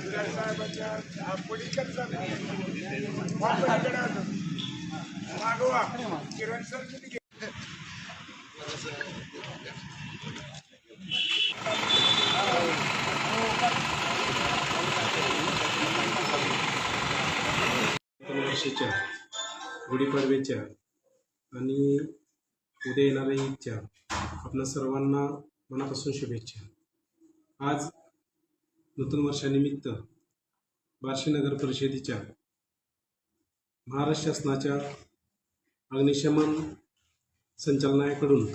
त्या पलीकडे पलीकडे आलो मागवा किरण सर किती वर्षाच्या गुढीपाडव्याच्या आणि उद्या येणाऱ्या ईदच्या आपल्या सर्वांना मनापासून शुभेच्छा. आज नूतन वर्षानिमित्त बार्शी नगर परिषदेच्या महाराष्ट्र शासनाच्या अग्निशमन संचालनालयाकडून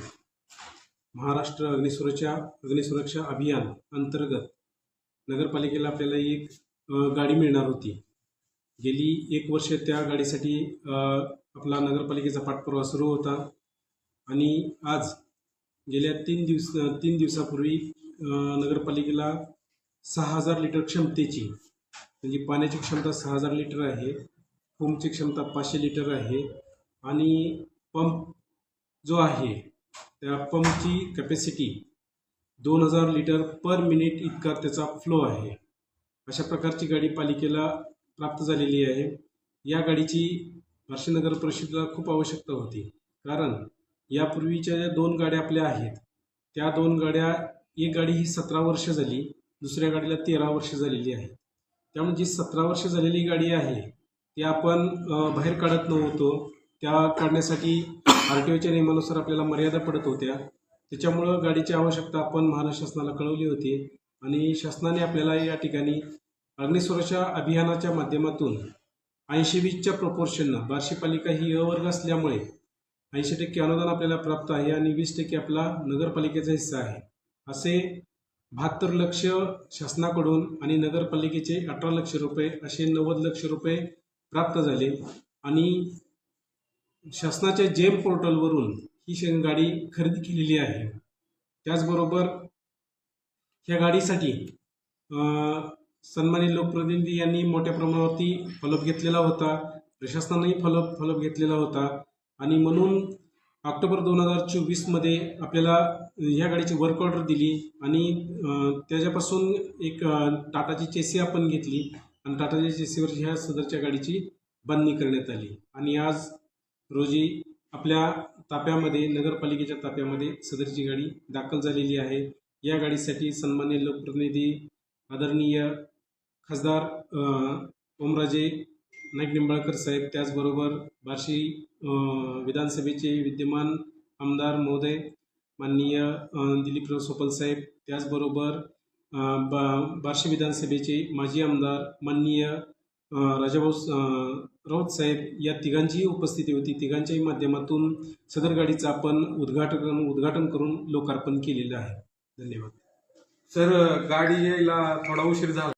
महाराष्ट्र अग्निसुरक्षा अग्निसुरक्षा अभियान अंतर्गत नगरपालिकेला आपल्याला एक गाडी मिळणार होती. गेली एक वर्ष त्या गाडीसाठी आपला नगरपालिकेचा पाठपुरावा सुरू होता आणि आज गेल्या तीन दिवस तीन दिवसापूर्वी नगरपालिकेला सहा हजार लिटर क्षमतेची म्हणजे पाण्याची क्षमता सहा हजार लिटर आहे पंपची क्षमता पाचशे लिटर आहे आणि पंप जो आहे त्या पंपची कॅपॅसिटी दोन हजार लिटर पर मिनिट इतका त्याचा फ्लो आहे. अशा प्रकारची गाडी पालिकेला प्राप्त झालेली आहे. या गाडीची नगर परिषदेला खूप आवश्यकता होती. कारण यापूर्वीच्या ज्या दोन गाड्या आपल्या आहेत त्या दोन गाड्या एक गाडी ही सतरा वर्ष झाली दुसऱ्या गाडीला तेरा वर्ष झालेली आहे. त्यामुळे जी सतरा वर्ष झालेली गाडी आहे ती आपण बाहेर काढत नव्हतो. त्या काढण्यासाठी आर टी ओच्या नियमानुसार आपल्याला मर्यादा पडत होत्या. त्याच्यामुळं गाडीची आवश्यकता आपण महाराष्ट्र शासनाला कळवली होती आणि शासनाने आपल्याला या ठिकाणी अग्निसुरक्षा अभियानाच्या माध्यमातून ऐंशी वीसच्या प्रपोर्शननं बार्शी पालिका ही अवर्ग असल्यामुळे ऐंशी टक्के अनुदान आपल्याला प्राप्त आहे आणि वीस टक्के आपला नगरपालिकेचा हिस्सा आहे. असे बहात्तर लक्ष शासनाकडून आणि नगरपालिकेचे अठरा लक्ष रुपये असे नव्वद लक्ष रुपये प्राप्त झाले. आणि शासनाच्या जेम पोर्टलवरून ही श- गाडी खरेदी केलेली आहे. त्याचबरोबर ह्या गाडीसाठी सन्मानित लोकप्रतिनिधी यांनी मोठ्या प्रमाणावरती फॉलोअप घेतलेला होता. प्रशासनानेही फॉलोअप फॉलोअप घेतलेला होता. आणि म्हणून ऑक्टोबर दोन हजार चोवीसमध्ये आपल्याला ह्या गाडीची वर्क ऑर्डर दिली आणि त्याच्यापासून एक टाटाची चेसी आपण घेतली आणि टाटाच्या चेसीवर ह्या सदरच्या गाडीची बांधणी करण्यात आली. आणि आज रोजी आपल्या ताप्यामध्ये नगरपालिकेच्या ताप्यामध्ये सदरची गाडी दाखल झालेली आहे. या गाडीसाठी सन्मान्य लोकप्रतिनिधी आदरणीय खासदार ओमराजे नाईक निंबाळकर साहेब त्याचबरोबर बार्शी विधानसभेचे विद्यमान आमदार महोदय माननीय दिलीपराव सोपल साहेब त्याचबरोबर बा बार्शी विधानसभेचे माजी आमदार माननीय राजाभाऊ राऊत साहेब या तिघांचीही उपस्थिती होती. तिघांच्याही माध्यमातून सदर गाडीचं आपण उद्घाटन उद्घाटन करून लोकार्पण केलेलं आहे. धन्यवाद. सर गाडी यायला थोडा उशीर झाला.